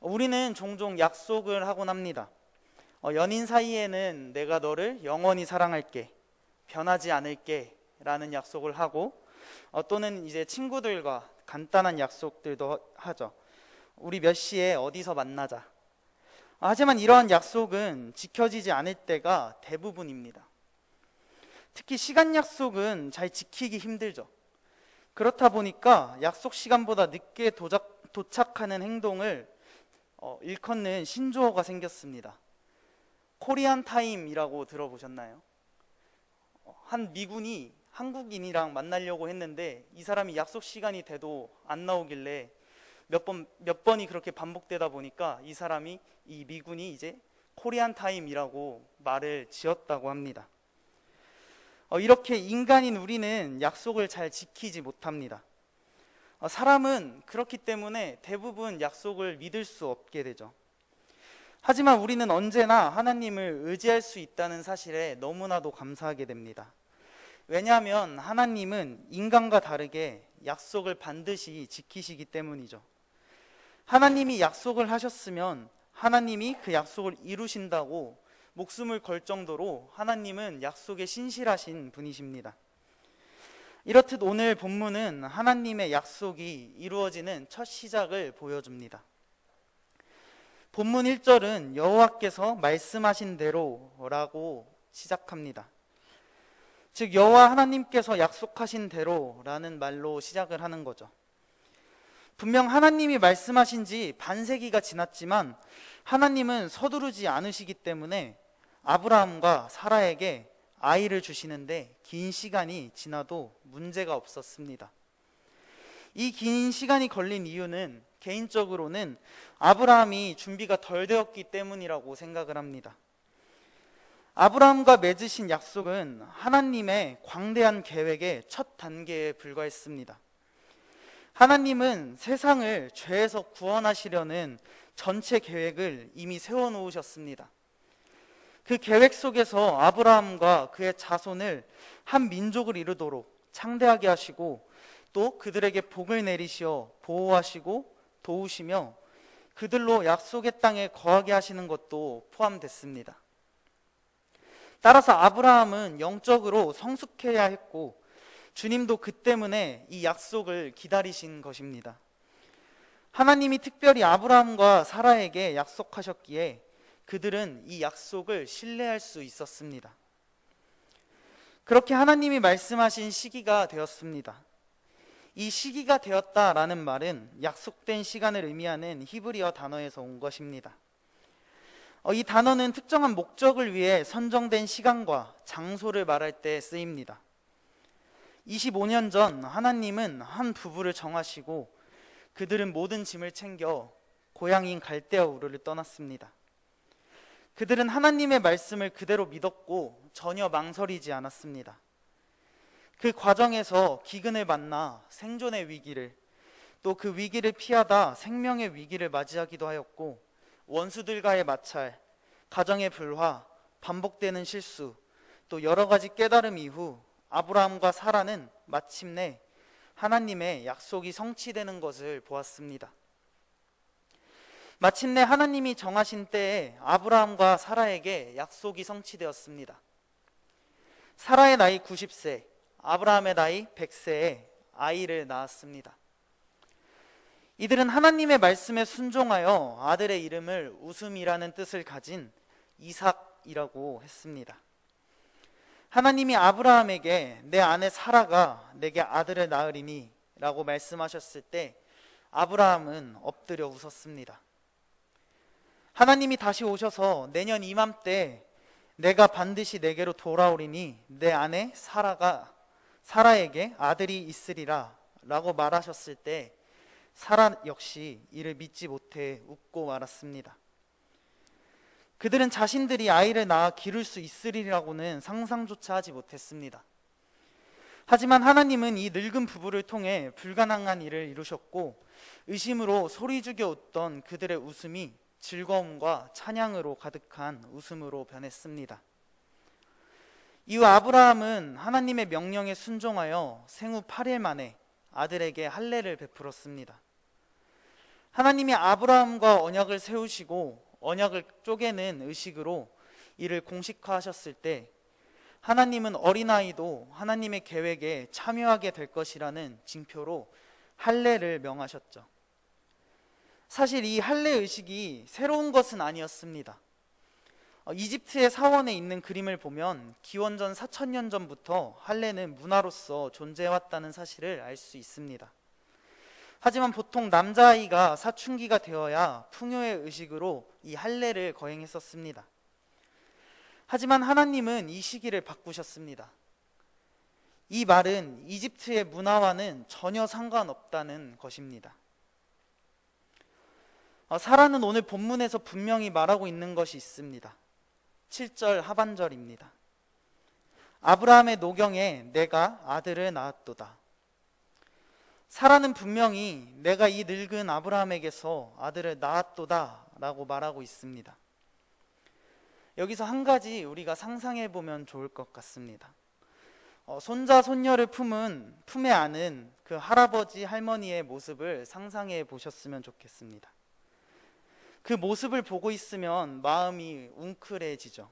우리는 종종 약속을 하곤 합니다. 어, 연인 사이에는 내가 너를 영원히 사랑할게, 변하지 않을게 라는 약속을 하고 어, 또는 이제 친구들과 간단한 약속들도 하죠. 우리 몇 시에 어디서 만나자. 하지만 이러한 약속은 지켜지지 않을 때가 대부분입니다. 특히 시간 약속은 잘 지키기 힘들죠. 그렇다 보니까 약속 시간보다 늦게 도착, 도착하는 행동을 어, 일컫는 신조어가 생겼습니다. 코리안 타임이라고 들어보셨나요? 어, 한 미군이 한국인이랑 만나려고 했는데 이 사람이 약속 시간이 돼도 안 나오길래 몇 번, 몇 번이 그렇게 반복되다 보니까 이 사람이 이 미군이 이제 코리안 타임이라고 말을 지었다고 합니다. 어, 이렇게 인간인 우리는 약속을 잘 지키지 못합니다. 어, 사람은 그렇기 때문에 대부분 약속을 믿을 수 없게 되죠. 하지만 우리는 언제나 하나님을 의지할 수 있다는 사실에 너무나도 감사하게 됩니다. 왜냐하면 하나님은 인간과 다르게 약속을 반드시 지키시기 때문이죠. 하나님이 약속을 하셨으면 하나님이 그 약속을 이루신다고 목숨을 걸 정도로 하나님은 약속에 신실하신 분이십니다. 이렇듯 오늘 본문은 하나님의 약속이 이루어지는 첫 시작을 보여줍니다. 본문 1절은 여호와께서 말씀하신 대로라고 시작합니다. 즉 여호와 하나님께서 약속하신 대로라는 말로 시작을 하는 거죠. 분명 하나님이 말씀하신 지 반세기가 지났지만 하나님은 서두르지 않으시기 때문에 아브라함과 사라에게 아이를 주시는데 긴 시간이 지나도 문제가 없었습니다. 이 긴 시간이 걸린 이유는 개인적으로는 아브라함이 준비가 덜 되었기 때문이라고 생각을 합니다. 아브라함과 맺으신 약속은 하나님의 광대한 계획의 첫 단계에 불과했습니다. 하나님은 세상을 죄에서 구원하시려는 전체 계획을 이미 세워 놓으셨습니다. 그 계획 속에서 아브라함과 그의 자손을 한 민족을 이루도록 창대하게 하시고 또 그들에게 복을 내리시어 보호하시고 도우시며 그들로 약속의 땅에 거하게 하시는 것도 포함됐습니다. 따라서 아브라함은 영적으로 성숙해야 했고 주님도 그 때문에 이 약속을 기다리신 것입니다. 하나님이 특별히 아브라함과 사라에게 약속하셨기에 그들은 이 약속을 신뢰할 수 있었습니다. 그렇게 하나님이 말씀하신 시기가 되었습니다. 이 시기가 되었다라는 말은 약속된 시간을 의미하는 히브리어 단어에서 온 것입니다. 어, 이 단어는 특정한 목적을 위해 선정된 시간과 장소를 말할 때 쓰입니다. 25년 전 하나님은 한 부부를 정하시고 그들은 모든 짐을 챙겨 고향인 갈대아 우르를 떠났습니다. 그들은 하나님의 말씀을 그대로 믿었고 전혀 망설이지 않았습니다. 그 과정에서 기근을 만나 생존의 위기를 또 그 위기를 피하다 생명의 위기를 맞이하기도 하였고 원수들과의 마찰, 가정의 불화, 반복되는 실수, 또 여러 가지 깨달음 이후 아브라함과 사라는 마침내 하나님의 약속이 성취되는 것을 보았습니다. 마침내 하나님이 정하신 때에 아브라함과 사라에게 약속이 성취되었습니다. 사라의 나이 90세, 아브라함의 나이 100세에 아이를 낳았습니다. 이들은 하나님의 말씀에 순종하여 아들의 이름을 웃음이라는 뜻을 가진 이삭이라고 했습니다. 하나님이 아브라함에게 내 아내 사라가 내게 아들을 낳으리니 라고 말씀하셨을 때 아브라함은 엎드려 웃었습니다. 하나님이 다시 오셔서 내년 이맘때 내가 반드시 내게로 돌아오리니 내 아내 사라가 사라에게 아들이 있으리라 라고 말하셨을 때 사라 역시 이를 믿지 못해 웃고 말았습니다. 그들은 자신들이 아이를 낳아 기를 수 있으리라고는 상상조차 하지 못했습니다. 하지만 하나님은 이 늙은 부부를 통해 불가능한 일을 이루셨고 의심으로 소리 죽여 웃던 그들의 웃음이 즐거움과 찬양으로 가득한 웃음으로 변했습니다. 이후 아브라함은 하나님의 명령에 순종하여 생후 8일 만에 아들에게 할례를 베풀었습니다. 하나님이 아브라함과 언약을 세우시고 언약을 쪼개는 의식으로 이를 공식화하셨을 때 하나님은 어린아이도 하나님의 계획에 참여하게 될 것이라는 징표로 할례를 명하셨죠. 사실 이 할례 의식이 새로운 것은 아니었습니다. 어, 이집트의 사원에 있는 그림을 보면 기원전 4천년 전부터 할례는 문화로서 존재해왔다는 사실을 알 수 있습니다. 하지만 보통 남자아이가 사춘기가 되어야 풍요의 의식으로 이 할례를 거행했었습니다. 하지만 하나님은 이 시기를 바꾸셨습니다. 이 말은 이집트의 문화와는 전혀 상관없다는 것입니다. 어, 사라는 오늘 본문에서 분명히 말하고 있는 것이 있습니다. 7절 하반절입니다. 아브라함의 노경에 내가 아들을 낳았도다. 사라는 분명히 내가 이 늙은 아브라함에게서 아들을 낳았도다 라고 말하고 있습니다. 여기서 한 가지 우리가 상상해 보면 좋을 것 같습니다. 어, 손자, 손녀를 품은, 품에 안은 그 할아버지, 할머니의 모습을 상상해 보셨으면 좋겠습니다. 그 모습을 보고 있으면 마음이 웅크해지죠.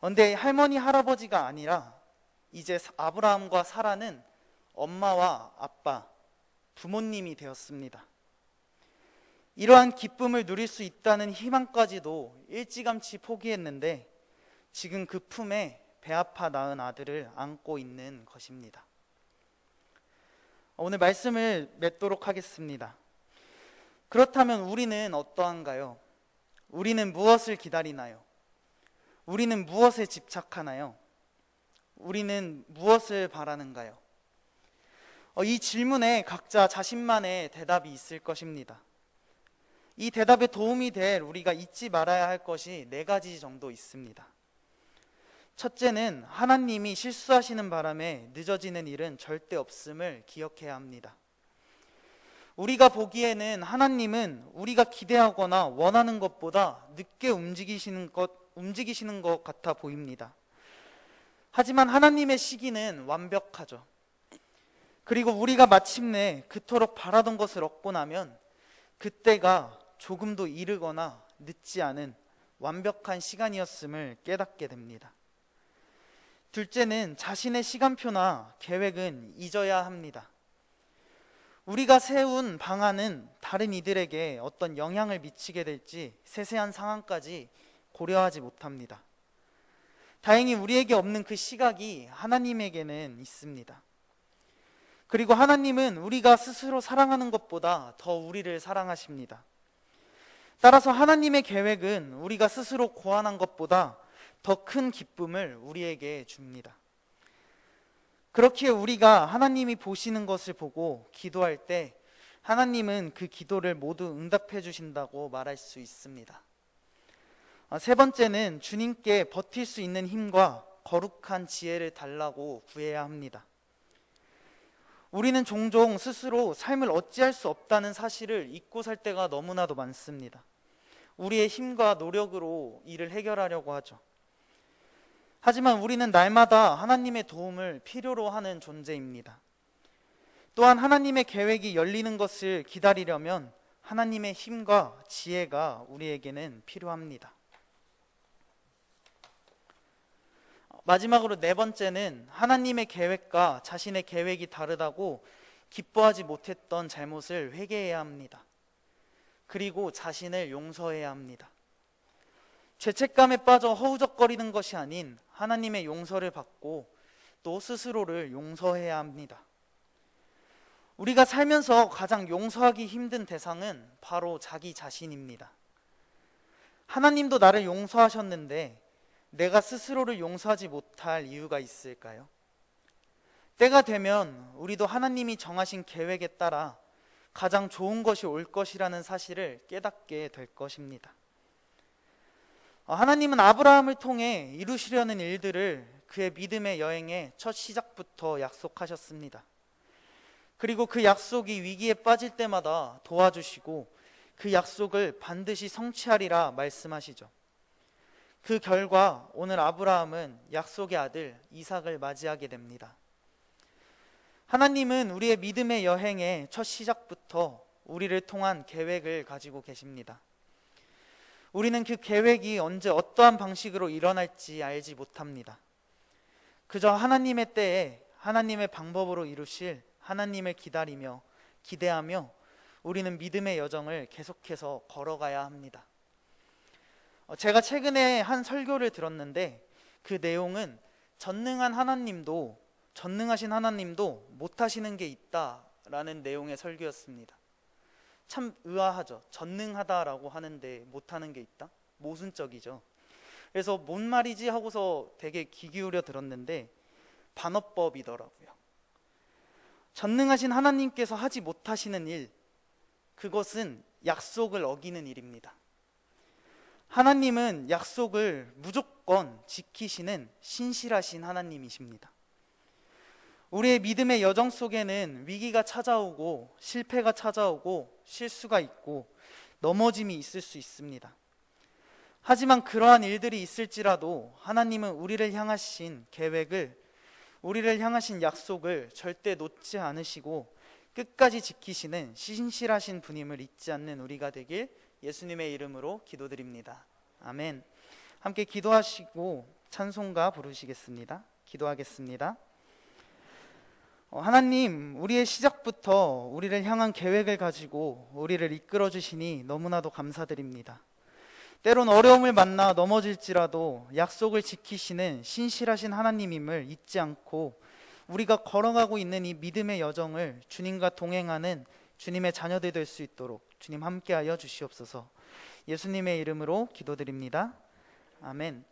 그런데 할머니, 할아버지가 아니라 이제 아브라함과 사라는 엄마와 아빠, 부모님이 되었습니다. 이러한 기쁨을 누릴 수 있다는 희망까지도 일찌감치 포기했는데 지금 그 품에 배 아파 낳은 아들을 안고 있는 것입니다. 오늘 말씀을 맺도록 하겠습니다. 그렇다면 우리는 어떠한가요? 우리는 무엇을 기다리나요? 우리는 무엇에 집착하나요? 우리는 무엇을 바라는가요? 어, 이 질문에 각자 자신만의 대답이 있을 것입니다. 이 대답에 도움이 될 우리가 잊지 말아야 할 것이 네 가지 정도 있습니다. 첫째는 하나님이 실수하시는 바람에 늦어지는 일은 절대 없음을 기억해야 합니다. 우리가 보기에는 하나님은 우리가 기대하거나 원하는 것보다 늦게 움직이시는 것, 움직이시는 것 같아 보입니다. 하지만 하나님의 시기는 완벽하죠. 그리고 우리가 마침내 그토록 바라던 것을 얻고 나면 그때가 조금도 이르거나 늦지 않은 완벽한 시간이었음을 깨닫게 됩니다. 둘째는 자신의 시간표나 계획은 잊어야 합니다. 우리가 세운 방안은 다른 이들에게 어떤 영향을 미치게 될지 세세한 상황까지 고려하지 못합니다. 다행히 우리에게 없는 그 시각이 하나님에게는 있습니다. 그리고 하나님은 우리가 스스로 사랑하는 것보다 더 우리를 사랑하십니다. 따라서 하나님의 계획은 우리가 스스로 고안한 것보다 더 큰 기쁨을 우리에게 줍니다. 그렇기에 우리가 하나님이 보시는 것을 보고 기도할 때 하나님은 그 기도를 모두 응답해 주신다고 말할 수 있습니다. 아, 세 번째는 주님께 버틸 수 있는 힘과 거룩한 지혜를 달라고 구해야 합니다. 우리는 종종 스스로 삶을 어찌할 수 없다는 사실을 잊고 살 때가 너무나도 많습니다. 우리의 힘과 노력으로 일을 해결하려고 하죠. 하지만 우리는 날마다 하나님의 도움을 필요로 하는 존재입니다. 또한 하나님의 계획이 열리는 것을 기다리려면 하나님의 힘과 지혜가 우리에게는 필요합니다. 마지막으로 네 번째는 하나님의 계획과 자신의 계획이 다르다고 기뻐하지 못했던 잘못을 회개해야 합니다. 그리고 자신을 용서해야 합니다. 죄책감에 빠져 허우적거리는 것이 아닌 하나님의 용서를 받고 또 스스로를 용서해야 합니다. 우리가 살면서 가장 용서하기 힘든 대상은 바로 자기 자신입니다. 하나님도 나를 용서하셨는데 내가 스스로를 용서하지 못할 이유가 있을까요? 때가 되면 우리도 하나님이 정하신 계획에 따라 가장 좋은 것이 올 것이라는 사실을 깨닫게 될 것입니다. 어, 하나님은 아브라함을 통해 이루시려는 일들을 그의 믿음의 여행의 첫 시작부터 약속하셨습니다. 그리고 그 약속이 위기에 빠질 때마다 도와주시고 그 약속을 반드시 성취하리라 말씀하시죠. 그 결과 오늘 아브라함은 약속의 아들 이삭을 맞이하게 됩니다. 하나님은 우리의 믿음의 여행의 첫 시작부터 우리를 통한 계획을 가지고 계십니다. 우리는 그 계획이 언제 어떠한 방식으로 일어날지 알지 못합니다. 그저 하나님의 때에 하나님의 방법으로 이루실 하나님을 기다리며 기대하며 우리는 믿음의 여정을 계속해서 걸어가야 합니다. 어, 제가 최근에 한 설교를 들었는데 그 내용은 전능한 하나님도 전능하신 하나님도 못하시는 게 있다라는 내용의 설교였습니다. 참 의아하죠. 전능하다라고 하는데 못하는 게 있다? 모순적이죠. 그래서 뭔 말이지 하고서 되게 귀 기울여 들었는데 반어법이더라고요. 전능하신 하나님께서 하지 못하시는 일, 그것은 약속을 어기는 일입니다. 하나님은 약속을 무조건 지키시는 신실하신 하나님이십니다. 우리의 믿음의 여정 속에는 위기가 찾아오고 실패가 찾아오고 실수가 있고 넘어짐이 있을 수 있습니다. 하지만 그러한 일들이 있을지라도 하나님은 우리를 향하신 계획을 우리를 향하신 약속을 절대 놓지 않으시고 끝까지 지키시는 신실하신 분임을 잊지 않는 우리가 되길 예수님의 이름으로 기도드립니다. 아멘. 함께 기도하시고 찬송가 부르시겠습니다. 기도하겠습니다. 어, 하나님, 우리의 시작부터 우리를 향한 계획을 가지고 우리를 이끌어 주시니 너무나도 감사드립니다. 때론 어려움을 만나 넘어질지라도 약속을 지키시는 신실하신 하나님임을 잊지 않고 우리가 걸어가고 있는 이 믿음의 여정을 주님과 동행하는 주님의 자녀들 될 수 있도록 주님 함께하여 주시옵소서. 예수님의 이름으로 기도드립니다. 아멘.